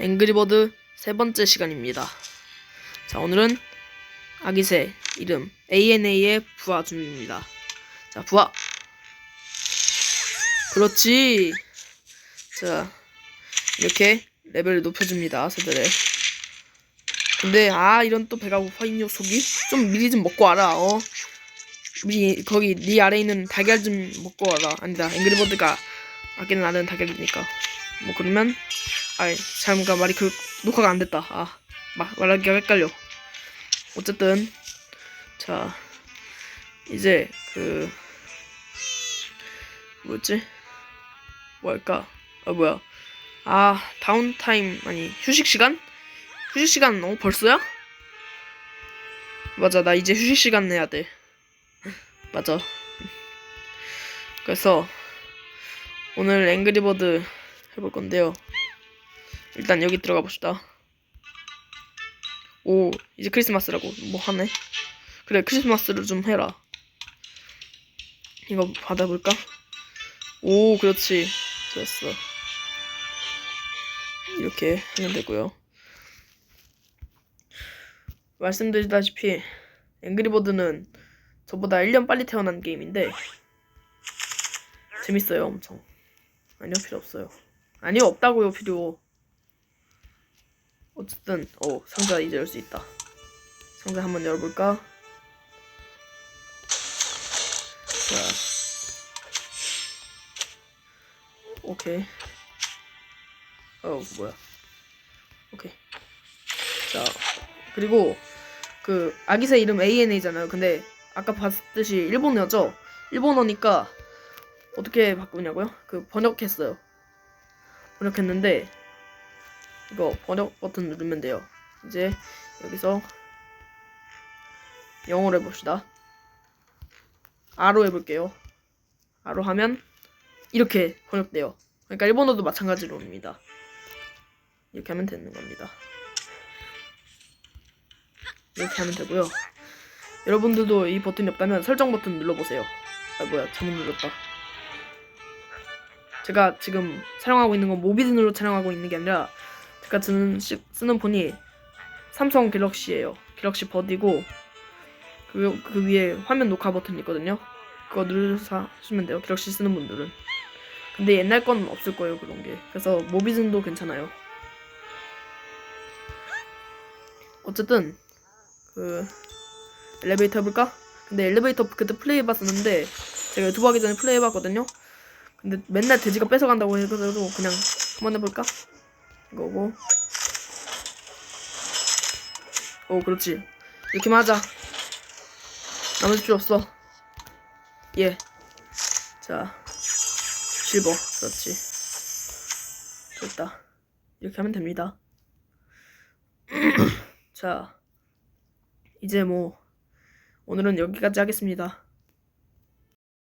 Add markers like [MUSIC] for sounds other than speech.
앵그리버드 세 번째 시간입니다. 자, 오늘은 아기새 이름 ANA의 부하 준비입니다. 자, 부하. 그렇지. 자, 이렇게 레벨을 높여줍니다, 새들의. 근데 아 이런 또 배가 고파인 녀석이 좀 미리 좀 먹고 와라 어 미리 거기 네 아래 있는 달걀 좀 먹고 와라 아니다 앵그리버드가 아끼는 아는 달걀이니까 뭐 그러면 아이 잘못가 말이 그 녹화가 안 됐다. 아 마, 말하기가 헷갈려. 어쨌든 자 이제 그 뭐였지? 뭐 할까? 아 뭐야? 아 다운타임 아니 휴식 시간? 휴식 시간 어 벌써야? 맞아 나 이제 휴식 시간 내야 돼. [LAUGHS] 맞아. 그래서 오늘 앵그리버드 해볼 건데요 일단 여기 들어가 봅시다. 오 이제 크리스마스라고. 뭐 하네? 그래 크리스마스를 좀 해라. 이거 받아볼까? 오 그렇지. 좋았어. 이렇게 하면 되고요. 말씀드리다시피 앵그리버드는 저보다 1년 빨리 태어난 게임인데 재밌어요 엄청. 아니요 필요 없어요. 아니요 없다고요 필요 어쨌든 어 상자 이제 열 수 있다 상자 한번 열어볼까 자 오케이 어 뭐야 오케이 자 그리고 그 아기새 이름 ANA잖아요. 근데 아까 봤듯이 일본어죠. 일본어니까 어떻게 바꾸냐고요? 그 번역했어요. 번역했는데 이거 번역 버튼 누르면 돼요. 이제 여기서 영어로 해봅시다. 아로 해볼게요. 아로 하면 이렇게 번역돼요. 그러니까 일본어도 마찬가지로입니다. 이렇게 하면 되는 겁니다. 이렇게 하면 되고요. 여러분들도 이 버튼이 없다면 설정 버튼 눌러보세요. 아 뭐야 잘못 눌렀다. 제가 지금 촬영하고 있는 건 모비든으로 촬영하고 있는 게 아니라 쓰는, 시- 쓰는 폰이 삼성 갤럭시예요. 갤럭시 버디고 그, 그 위에 화면 녹화 버튼 있거든요. 그거 누르셔서 하시면 돼요. 갤럭시 쓰는 분들은. 근데 옛날 건 없을 거예요 그런 게. 그래서 모비든도 괜찮아요. 어쨌든 그 엘리베이터 해볼까? 근데 엘리베이터 그때 플레이 해봤었는데 제가 유튜브 하기 전에 플레이 해봤거든요. 근데 맨날 돼지가 뺏어간다고 해가지고 그냥 한번 해볼까? 이거고. 오 그렇지. 이렇게만 하자. 나머지 필요 없어. 예. 자 실버 그렇지. 됐다. 이렇게 하면 됩니다. [CLEARS THROAT] 자. 이제 뭐 오늘은 여기까지 하겠습니다.